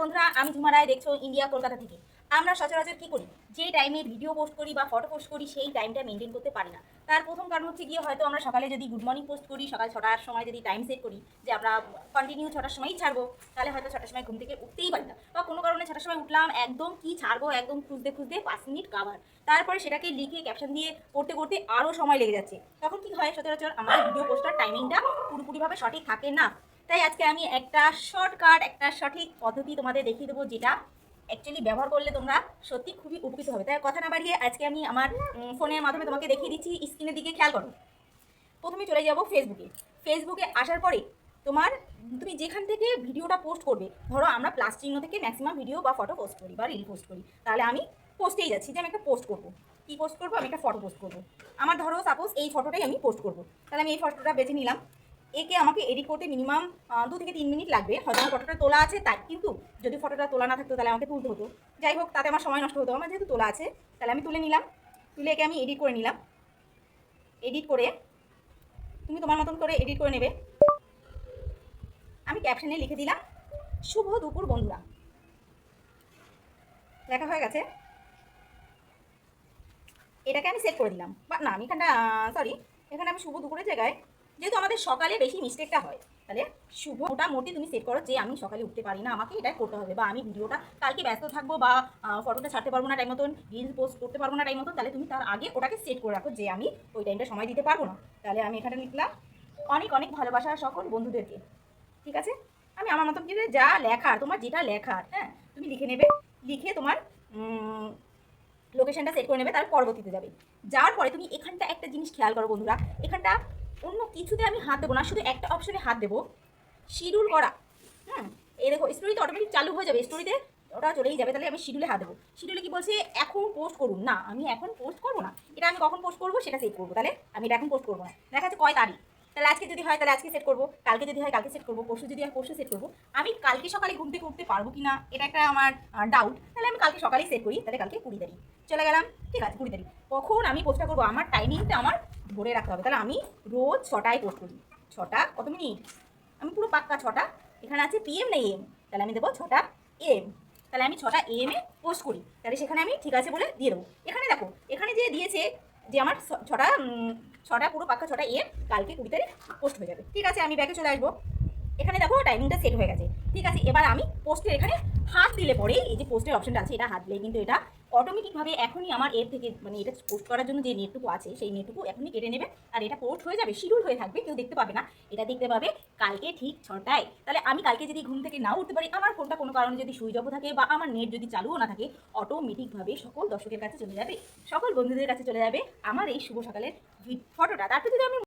বন্ধুরা, আমি ঝুমা রায়, দেখছ ইন্ডিয়া কলকাতা থেকে। আমরা সচরাচর কি করি? যে টাইমে ভিডিও পোস্ট করি বা ফটো পোস্ট করি, সেই টাইমটা মেনটেন করতে পারি না। তার প্রথম কারণ হচ্ছে গিয়ে হয়তো আমরা সকালে যদি গুড মর্নিং পোস্ট করি, সকাল ছটার সময় যদি টাইম সেট করি, যে আমরা কন্টিনিউ ছটার সময়ই ছাড়বো, তাহলে হয়তো ছটার সময় ঘুম থেকে উঠতেই পারি না। বা কোনো কারণে ছটার সময় উঠলাম, একদম কি ছাড়বো, একদম খুঁজতে খুঁজতে পাঁচ মিনিট কাভার তারপরে সেটাকে লিখে ক্যাপশন দিয়ে করতে করতে আরও সময় লেগে যাচ্ছে। তখন কি হয় সচরাচর, আমাদের ভিডিও পোস্টার টাইমিংটা পুরোপুরিভাবে সঠিক থাকে না। তাই আজকে আমি একটা শর্টকাট একটা সঠিক পদ্ধতি তোমাদের দেখিয়ে দেবো যেটা অ্যাকচুয়ালি ব্যবহার করলে তোমরা সত্যি খুবই উপকৃত হবে। তাই কথা না বাড়িয়ে আজকে আমি আমার ফোনের মাধ্যমে তোমাকে দেখিয়ে দিচ্ছি স্ক্রিনের দিকে খেয়াল করো। প্রথমে চলে যাব ফেসবুকে ফেসবুকে আসার পরে তোমার, তুমি যেখান থেকে ভিডিওটা পোস্ট করবে, ধরো আমরা প্লাস চিহ্ন থেকে ম্যাক্সিমাম ভিডিও বা ফটো পোস্ট করি বা রিল পোস্ট করি, তাহলে আমি পোস্টেই যাচ্ছি যে আমি একটা পোস্ট করব। কী পোস্ট করব? আমি একটা ফটো পোস্ট করব। আমার ধরো সাপোজ এই ফটোটাই আমি পোস্ট করব। তাহলে আমি এই ফটোটা বেছে নিলাম। একে আমাকে এডিট করতে মিনিমাম দু থেকে তিন মিনিট লাগবে। হয়তো আমার ফটোটা তোলা আছে, তাই কিন্তু যদি ফটোটা তোলা না থাকতো, তাহলে আমাকে তুলতে হতো। যাই হোক, তাতে আমার সময় নষ্ট হতো। আমার যেহেতু তোলা আছে, তাহলে আমি তুলে নিলাম। তুলে একে আমি এডিট করে নিলাম। এডিট করে তুমি তোমার মতন করে এডিট করে নেবে। আমি ক্যাপশনে লিখে দিলাম, শুভ দুপুর বন্ধুরা। লেখা হয়ে গেছে। এটাকে আমি সেট করে দিলাম। বা না, আমি এখানটা সরি এখানে আমি শুভ দুপুরের জায়গায় যেহেতু আমাদের সকালে বেশি মিস্টেকটা হয়, তাহলে শুভ মোটামুটি তুমি সেট করো যে আমি সকালে উঠতে পারি না, আমাকে এটাই করতে হবে বা আমি ভিডিওটা কালকে ব্যস্ত থাকব বা ফটোটা ছাড়তে পারব না টাইম মতন রিলস পোস্ট করতে পারব না টাইম মতন, তাহলে তুমি তার আগে ওটাকে সেট করে রাখো যে আমি ওই টাইমটা সময় দিতে পারব না। তাহলে আমি এখানে লিখলাম, অনেক অনেক ভালোবাসা সকল বন্ধুদেরকে, ঠিক আছে? আমি আমার মতন করে যা লেখার, তোমার যেটা লেখার হ্যাঁ তুমি লিখে নেবে, লিখে তোমার লোকেশনটা সেট করে নেবে, তার পরবর্তীতে যাবে। যাওয়ার পরে তুমি এখানটা একটা জিনিস খেয়াল করো বন্ধুরা, এখানটা অন্য কিছুতে আমি হাত দেবো না, শুধু একটা অপশনে হাত দেবো। শিডিউল করা, হুম, এই দেখো স্টোরিতে অটোমেটিক চালু হয়ে যাবে স্টোরিতে ওটা চলেই যাবে, তাহলে আমি শিডিউলে হাত দেবো। শিডিউলে কি বলছে, এখন পোস্ট করুন। না, আমি এখন পোস্ট করব না। এটা আমি কখন পোস্ট করব, সেটা সেট করব, তাহলে আমি এটা এখন পোস্ট করব না। দেখা যাচ্ছে কয় তারিখ? তাহলে আজকে যদি হয়, তাহলে আজকে সেট করব, কালকে যদি হয়, কালকে সেট করব, পরশু যদি হয়, পরশু সেট করব। আমি কালকে সকালে ঘুম থেকে উঠতে পারব কি না এটা একটা আমার ডাউট তাহলে আমি কালকে সকালেই সেট করি, তাহলে কালকে কুড়ি তারিখ। চলে গেলাম, ঠিক আছে, কুড়ি তারিখ। কখন আমি পোস্টটা করব? আমার টাইমিংটা আমার ধরে রাখতে হবে। তাহলে আমি রোজ ছটায় পোস্ট করি। ছটা কত মিনিট? আমি পুরো পাক্কা ছটা। এখানে আছে পিএম না এম তাহলে আমি দেবো ছটা এম তাহলে আমি ছটা এম এ পোস্ট করি। তাহলে সেখানে আমি ঠিক আছে বলে দিয়ে দেবো। এখানে দেখো, এখানে যে দিয়েছে যে আমার ছটা ছটা, পুরো পাক্কা ছটা এম কালকে কুড়ি তারিখ পোস্ট হয়ে যাবে। ঠিক আছে, আমি ব্যাগে চলে আসব। এখানে দেখো টাইমিংটা সেট হয়ে গেছে। ঠিক আছে, এবার আমি পোস্টের এখানে হাত দিলে পরে এই যে পোস্টের অপশনটা আছে, এটা হাত দিলে কিন্তু এটা অটোমেটিকভাবে এখনই আমার এর থেকে মানে এটা পোস্ট করার জন্য যে নেটটুকু আছে, সেই নেটটুকু এখনই কেটে নেবে। আর এটা পোস্ট হয়ে যাবে শিডিউল হয়ে থাকবে, কেউ দেখতে পাবে না। এটা দেখতে পাবে কালকে ঠিক ছটায়। তাহলে আমি কালকে যদি ঘুম থেকে নাও উঠতে পারি, আমার ফোনটা কোনো কারণে যদি সুইচ অফ থাকে বা আমার নেট যদি চালুও না থাকে অটোমেটিকভাবে সকল দর্শকের কাছে চলে যাবে। সকল বন্ধুদের কাছে চলে যাবে আমার এই শুভ সকালের ফটোটা তারপর যদি আমি